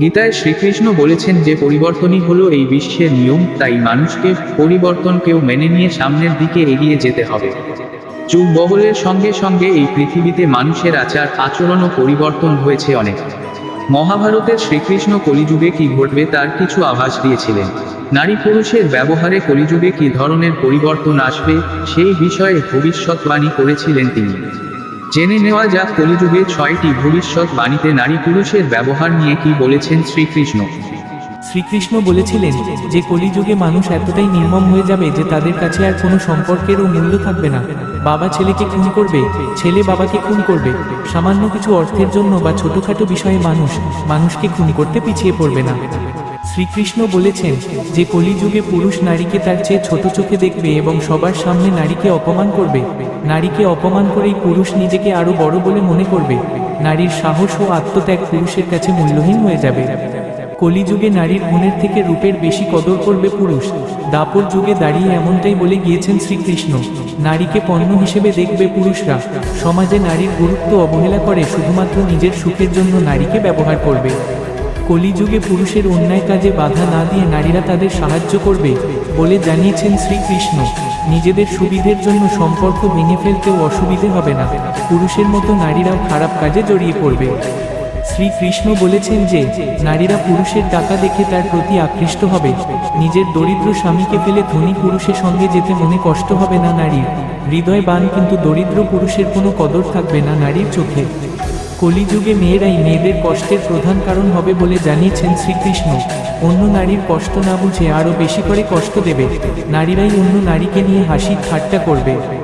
গীতায় শ্রীকৃষ্ণ বলেছেন যে পরিবর্তনই হলো এই বিশ্বের নিয়ম, তাই মানুষকে পরিবর্তনকেও মেনে নিয়ে সামনের দিকে এগিয়ে যেতে হবে। যুগ বদলের সঙ্গে সঙ্গে এই পৃথিবীতে মানুষের আচার আচরণও পরিবর্তন হয়েছে অনেক। মহাভারতের শ্রীকৃষ্ণ কলিযুগে কি ঘটবে তার কিছু আভাস দিয়েছিলেন। নারী পুরুষের ব্যবহারে কলিযুগে কি ধরনের পরিবর্তন আসবে, সেই বিষয়ে ভবিষ্যৎবাণী করেছিলেন তিনি। জেনে নেওয়া যাক কলিযুগে ছয়টি ভবিষ্যৎ বাণীতে নারী পুরুষের ব্যবহার নিয়ে কি বলেছেন শ্রীকৃষ্ণ। শ্রীকৃষ্ণ বলেছিলেন যে, কলিযুগে মানুষ এতটাই নির্মম হয়ে যাবে যে, তাদের কাছে আর কোনো সম্পর্কেরও মূল্য থাকবে না। বাবা ছেলেকে খুন করবে, ছেলে বাবাকে খুন করবে, সামান্য কিছু অর্থের জন্য বা ছোটখাটো বিষয়ে মানুষ, মানুষকে খুন করতে পিছিয়ে পড়বে না। শ্রীকৃষ্ণ বলেছেন যে, কলিযুগে পুরুষ নারীকে তার চেয়ে ছোট চোখে দেখবে এবং সবার সামনে নারীকে অপমান করবে। নারীকে অপমান করেই পুরুষ নিজেকে আরও বড় বলে মনে করবে। নারীর সাহস ও আত্মত্যাগ পুরুষের কাছে মূল্যহীন হয়ে যাবে। কলিযুগে নারীর গুণের থেকে রূপের বেশি কদর করবে পুরুষ। দাপর যুগে দাঁড়িয়ে এমনটাই বলে গিয়েছেন শ্রীকৃষ্ণ। নারীকে পণ্য হিসেবে দেখবে পুরুষরা। সমাজে নারীর গুরুত্ব অবহেলা করে শুধুমাত্র নিজের সুখের জন্য নারীকে ব্যবহার করবে। কলিযুগে পুরুষের অন্যায় কাজে বাধা না দিয়ে নারীরা তাদের সাহায্য করবে বলে জানিয়েছেন শ্রীকৃষ্ণ। নিজেদের সুবিধের জন্য সম্পর্ক ভেঙে ফেলতেও অসুবিধে হবে না। পুরুষের মতো নারীরাও খারাপ কাজে জড়িয়ে পড়বে। শ্রীকৃষ্ণ বলেছেন যে, নারীরা পুরুষের টাকা দেখে তার প্রতি আকৃষ্ট হবে। নিজের দরিদ্র স্বামীকে ফেলে ধনী পুরুষের সঙ্গে যেতে মনে কষ্ট হবে না নারীর। হৃদয় বান কিন্তু দরিদ্র পুরুষের কোনো কদর থাকবে না নারীর চোখে। কলিযুগে মেয়েরাই মেয়েদের কষ্টের প্রধান কারণ হবে বলে জানিয়েছেন শ্রীকৃষ্ণ। অন্য নারীর কষ্ট না বুঝে আরও বেশি করে কষ্ট দেবে। নারীরাই অন্য নারীকে নিয়ে হাসি ঠাট্টা করবে।